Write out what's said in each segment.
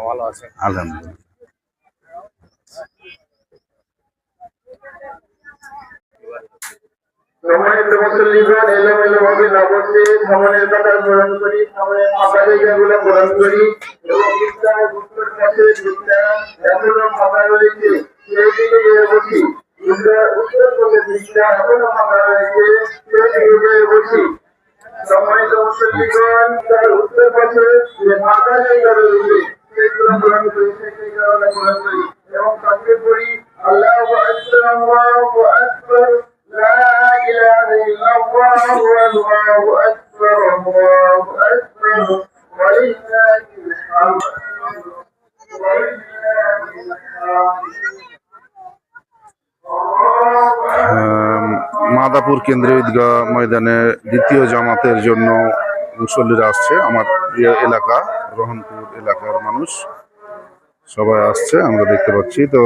ভালো আছে। আলহামদুলিল্লাহ সম্মানিত মুসল্লিগণ এলোমেলো ভাবে না বসে ভ্রমণের কথা গ্রহণ করি ভ্রমণের ফাঁকা জায়গাগুলো গ্রহণ করি এবং ইসলাম উত্তর পাশে দিকটা এখনও ফাঁকা রয়েছে সেই দিকে বসি ইসলাম উত্তর পাশে দিকটা এখনো ফাঁকা রয়েছে সেই দিকে গিয়ে বসি সম্মানিত মুসল্লিগণ তার উত্তর পাশে যে ফাঁকা জায়গা রয়েছে সেগুলো গ্রহণ করি সেই জায়গাগুলো গ্রহণ করি এবং তাকে করি আল্লাহ আকবার আল্লাহু আকবার لا إله إلا الله والله أكبر الله أكبر ولله الحمد ولله الحمد মাদাপুর কেন্দ্রীয় ঈদগাহ ময়দানে দ্বিতীয় জামাতের জন্য মুসল্লিরা আসছে। আমার প্রিয় এলাকা, রহনপুর এলাকার মানুষ সবাই আসছে, আমরা দেখতে পাচ্ছি। তো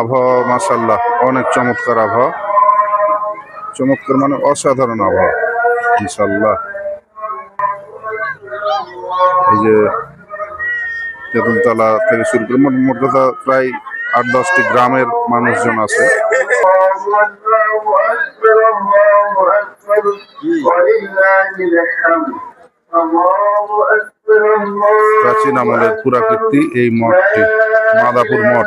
আবহাওয়া মাসাল্লাহ অনেক চমৎকার আবহাওয়া। চমৎকার মানে অসাধারণ আবহাওয়া ইনশাল্লাহ এই যে তেঁতুলতলা থেকে শুরু করে মোট কথা প্রায় আট দশটি গ্রামের মানুষজন আছে। প্রাচীন আমলের পুরাকৃতি এই মঠটি মাদাপুর মঠ।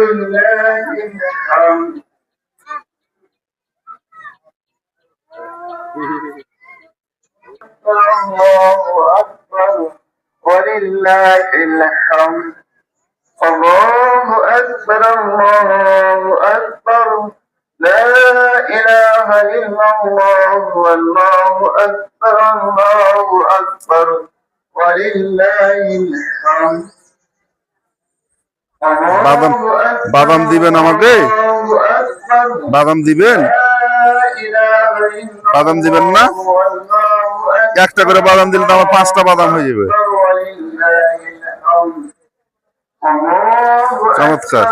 ولله الحمد الله أكبر الحمد الله أكبر الله أكبر لا إله إلا الله والله أكبر الله أكبر ولله الحمد বাদাম বাদাম দিবেন আমাকে الله أكبر বাদাম দিবেন বাদাম দিবেন না? একটা করে বাদাম দিলে তো আমার পাঁচটা বাদাম হয়ে যাবে চমৎকার।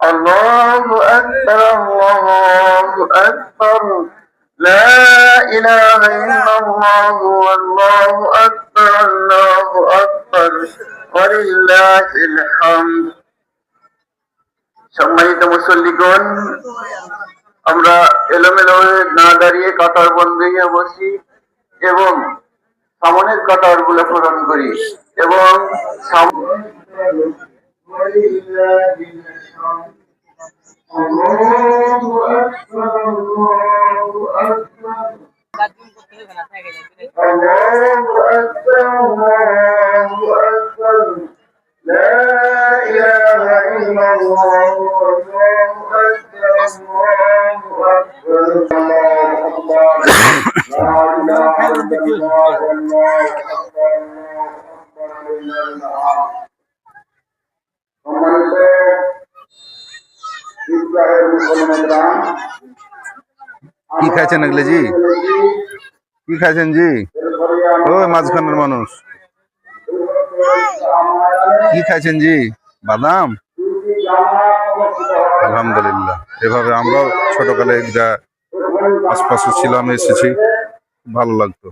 الله أكبر الله أكبر لا إله إلا الله والله أكبر الله أكبر ولله الحمد সম্মানিত মুসল্লিগণ আমরা এলোমেলো হয়ে না দাঁড়িয়ে কাতার বন্ধ হয়ে বসি এবং সামনের কাতার গুলো পূরণ করি এবং সাম- আল্লাহু আকবার, আল্লাহু আকবার। الله أكبر الله أكبر की खाए नगले जी। কি খাইছেন জি? ওই মাঝখানের মানুষ। কি খাইছেন জি? বাদাম? আলহামদুলিল্লাহ। এভাবে আমরাও ছোটকালে যা আশপাশে ছিলাম, এসেছি, ভালো লাগতো।